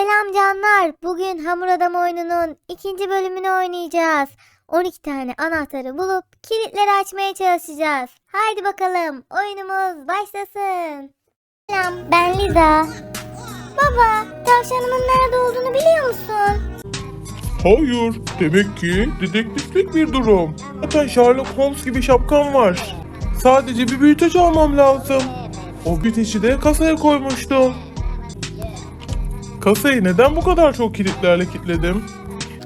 Selam canlar. Bugün Hamur Adam oyununun ikinci bölümünü oynayacağız. 12 tane anahtarı bulup kilitleri açmaya çalışacağız. Haydi bakalım oyunumuz başlasın. Selam ben Liza. Baba tavşanımın nerede olduğunu biliyor musun? Hayır, demek ki dedektiflik bir durum. Zaten Sherlock Holmes gibi şapkam var. Sadece bir büyüteç almam lazım. O büyüteci de kasaya koymuştum. Kasayı neden bu kadar çok kilitlerle kilitledim?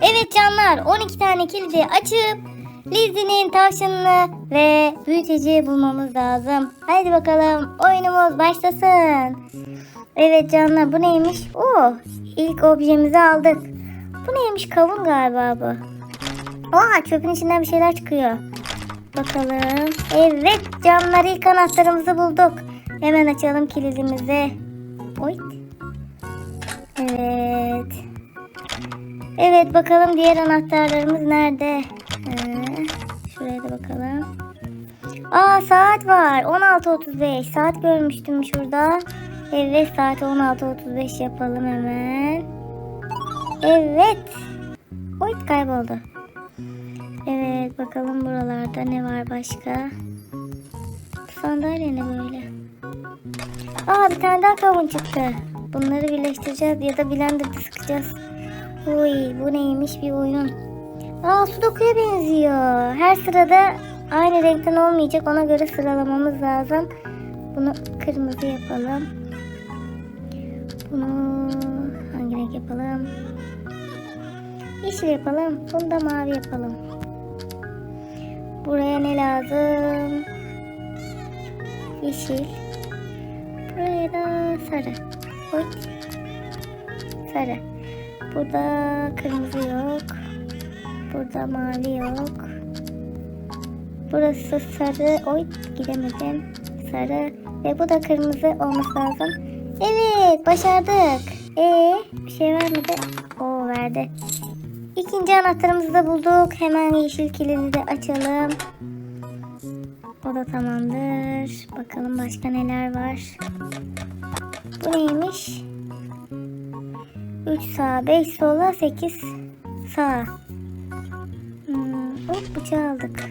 Evet canlar 12 tane kilidi açıp Lizzie'nin tavşanını ve büyüteciyi bulmamız lazım. Haydi bakalım oyunumuz başlasın. Evet canlar bu neymiş? Oo, ilk objemizi aldık. Bu neymiş? Kavun galiba bu. Aa çöpün içinden bir şeyler çıkıyor. Bakalım. Evet canlar ilk anahtarımızı bulduk. Hemen açalım kilidimizi. Oy. Evet. Evet bakalım diğer anahtarlarımız nerede? Ee, şuraya da bakalım. Aa saat var. 16.35. Saat görmüştüm şurada. Evet saat 16.35 yapalım hemen. Evet. Oy kayboldu. Evet bakalım buralarda ne var başka. Sandalye ne böyle? Aa bir tane daha kavun çıktı. Bunları birleştireceğiz ya da blenderda sıkacağız. Uy bu neymiş bir oyun. Aa sudokuya benziyor. Her sırada aynı renkten olmayacak. Ona göre sıralamamız lazım. Bunu kırmızı yapalım. Bunu hangi renk yapalım? Yeşil yapalım. Bunu da mavi yapalım. Buraya ne lazım? Yeşil. Buraya da sarı. Oy. Sarı. Burada kırmızı yok. Burada mavi yok. Burası sarı. Oy gidemedim. Sarı. Ve bu da kırmızı olması lazım. Evet başardık. Ee bir şey vermedi. O verdi. İkinci anahtarımızı da bulduk. Hemen yeşil kilidi de açalım. O da tamamdır. Bakalım başka neler var. Bu neymiş? 3 sağ, 5 sola, 8 sağ. Hmm, hop bıçağı aldık.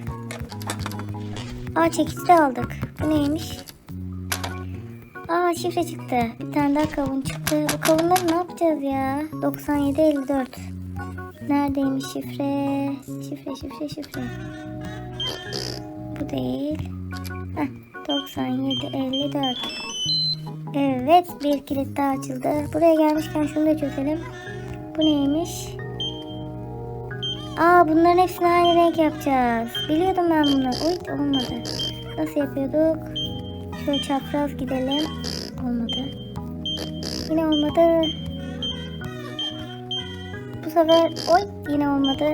Aa çekici de aldık. Bu neymiş? Aa şifre çıktı. Bir tane daha kavun çıktı. Bu kavunları ne yapacağız ya? 97 54. Neredeymiş şifre? Şifre şifre şifre. Bu değil. Heh, 97 54. Evet bir kilit daha açıldı. Buraya gelmişken şunu da çözelim. Bu neymiş? Aa bunların hepsini aynı renk yapacağız. Biliyordum ben bunu. Uy olmadı. Nasıl yapıyorduk? Şöyle çapraz gidelim. Olmadı. Yine olmadı. Bu sefer oy yine olmadı.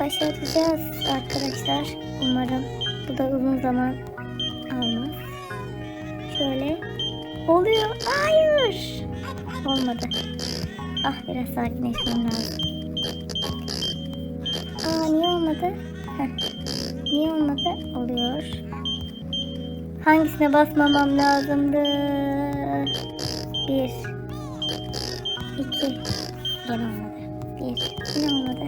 Başaracağız arkadaşlar. Umarım bu da uzun zaman. Şöyle. Oluyor. Hayır. Olmadı. Ah biraz sakinleşmem lazım. Aa niye olmadı? Heh. Niye olmadı? Oluyor. Hangisine basmamam lazımdı? Bir. İki. Gene olmadı. Bir. Yine olmadı.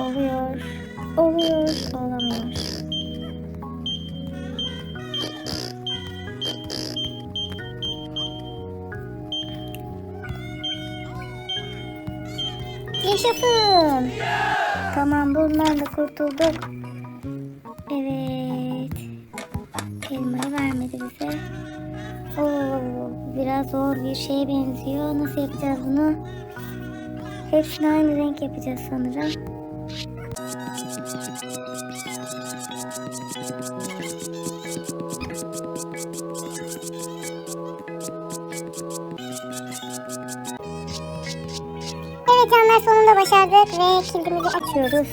Oluyor. Oluyor. Olamıyor. Yaşasın. Tamam bundan da kurtulduk. Evet. Elmayı vermedi bize. Oo, biraz zor bir şeye benziyor. Nasıl yapacağız bunu? Hepsini aynı renk yapacağız sanırım. Canlar sonunda başardık ve kilidimizi açıyoruz.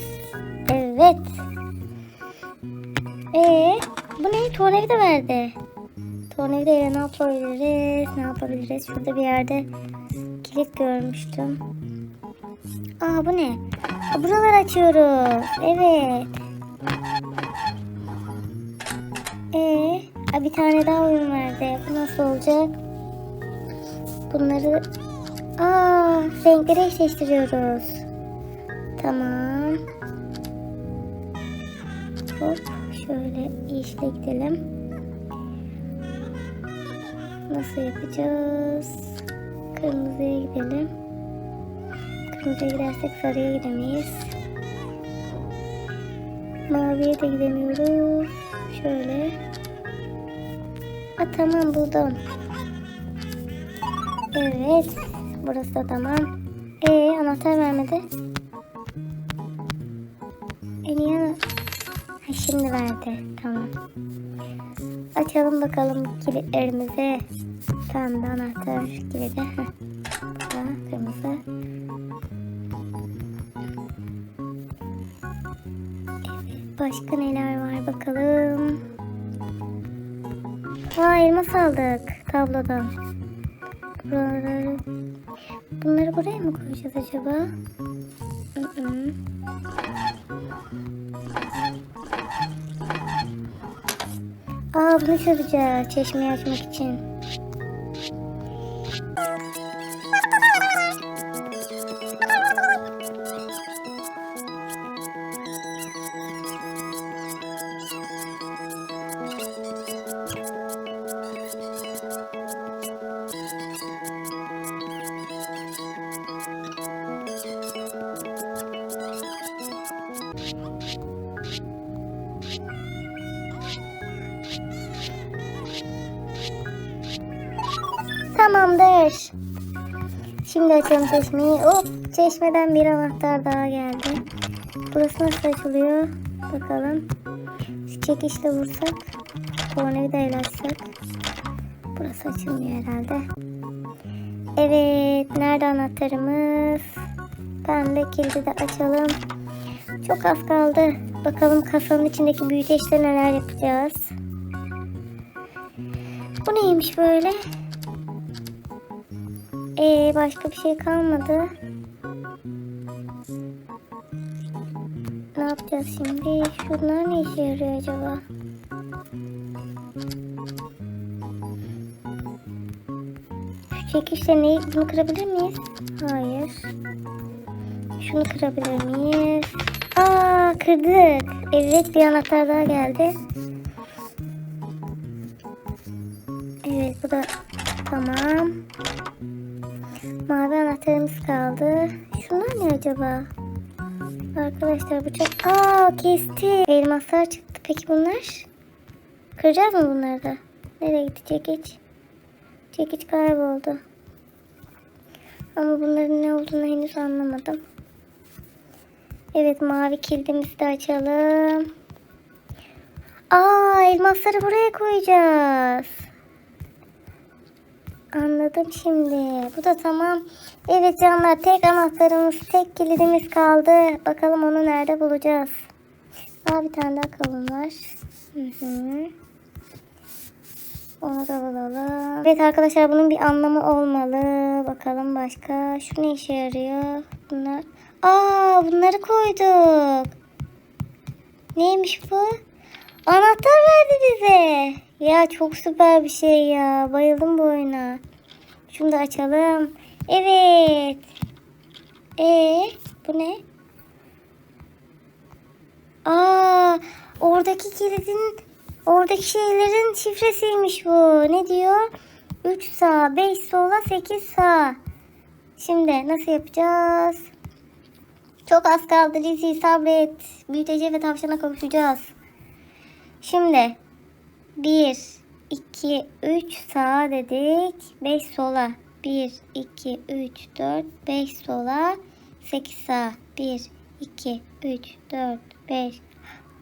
Evet. Ee, bu ne? Tornavida verdi. Tornavida ile ne yapabiliriz? Ne yapabiliriz? Şurada bir yerde kilit görmüştüm. Aa bu ne? Aa, buraları açıyoruz. Evet. Ee, bir tane daha oyun verdi. Bu nasıl olacak? Bunları... Aa, renkleri eşleştiriyoruz. Tamam. Hop şöyle işte gidelim. Nasıl yapacağız? Kırmızıya gidelim. Kırmızıya gidersek sarıya gidemeyiz. Maviye de gidemiyoruz. Şöyle. Ha tamam buldum. Evet. Burası da tamam. Ee anahtar vermedi. E niye Ha, şimdi verdi. Tamam. Açalım bakalım kilitlerimizi. Pembe anahtar kilidi. Burada kırmızı. Başka neler var bakalım. Aa elmas aldık tablodan. Buraları... Bunları buraya mı koyacağız acaba? Hı hı. Aa bunu çözeceğiz çeşmeyi açmak için. Tamamdır. Şimdi açalım çeşmeyi. Hop çeşmeden bir anahtar daha geldi. Burası nasıl açılıyor? Bakalım. Şu çekişle vursak. Tornavidayla açsak. Burası açılmıyor herhalde. Evet. Nerede anahtarımız? Pembe kilidi de açalım. Çok az kaldı. Bakalım kasanın içindeki büyüteçte neler yapacağız. Bu neymiş böyle? Ee, başka bir şey kalmadı. Ne yapacağız şimdi? Şunlar ne işe yarıyor acaba? Şu çekişle neyi? Bunu kırabilir miyiz? Hayır. Şunu kırabilir miyiz? Aa kırdık. Evet bir anahtar daha geldi. Evet bu da tamam. Acaba? Arkadaşlar bıçak. Aa kesti. Elmaslar çıktı. Peki bunlar? Kıracağız mı bunları da? Nereye gitti çekiç? Çekiç kayboldu. Ama bunların ne olduğunu henüz anlamadım. Evet mavi kilidimizi de açalım. Aa elmasları buraya koyacağız. Anladım şimdi. Bu da tamam. Evet canlar tek anahtarımız, tek kilidimiz kaldı. Bakalım onu nerede bulacağız. Aa bir tane daha kavun var. Hı hı. Onu da bulalım. Evet arkadaşlar bunun bir anlamı olmalı. Bakalım başka. Şu ne işe yarıyor? Bunlar. Aa bunları koyduk. Neymiş bu? Anahtar verdi bize. Ya çok süper bir şey ya. Bayıldım bu oyuna. Şunu da açalım. Evet. Ee, bu ne? Aa, oradaki kilidin oradaki şeylerin şifresiymiş bu. Ne diyor? 3 sağ, 5 sola, 8 sağ. Şimdi nasıl yapacağız? Çok az kaldı Lizzy sabret. Büyütece ve tavşana kavuşacağız. Şimdi 1, 2, 3 sağa dedik. 5 sola. 1, 2, 3, 4, 5 sola. 8 sağa. 1, 2, 3, 4, 5,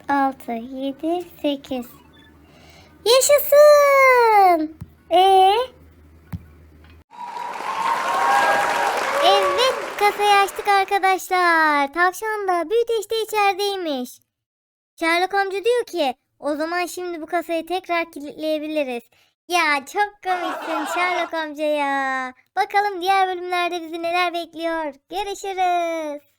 6, 7, 8. Yaşasın. Ee? Evet kasayı açtık arkadaşlar. Tavşan da büyüteç de içerideymiş. Sherlock amca diyor ki o zaman şimdi bu kasayı tekrar kilitleyebiliriz. Ya çok komiksin Sherlock amca ya. Bakalım diğer bölümlerde bizi neler bekliyor. Görüşürüz.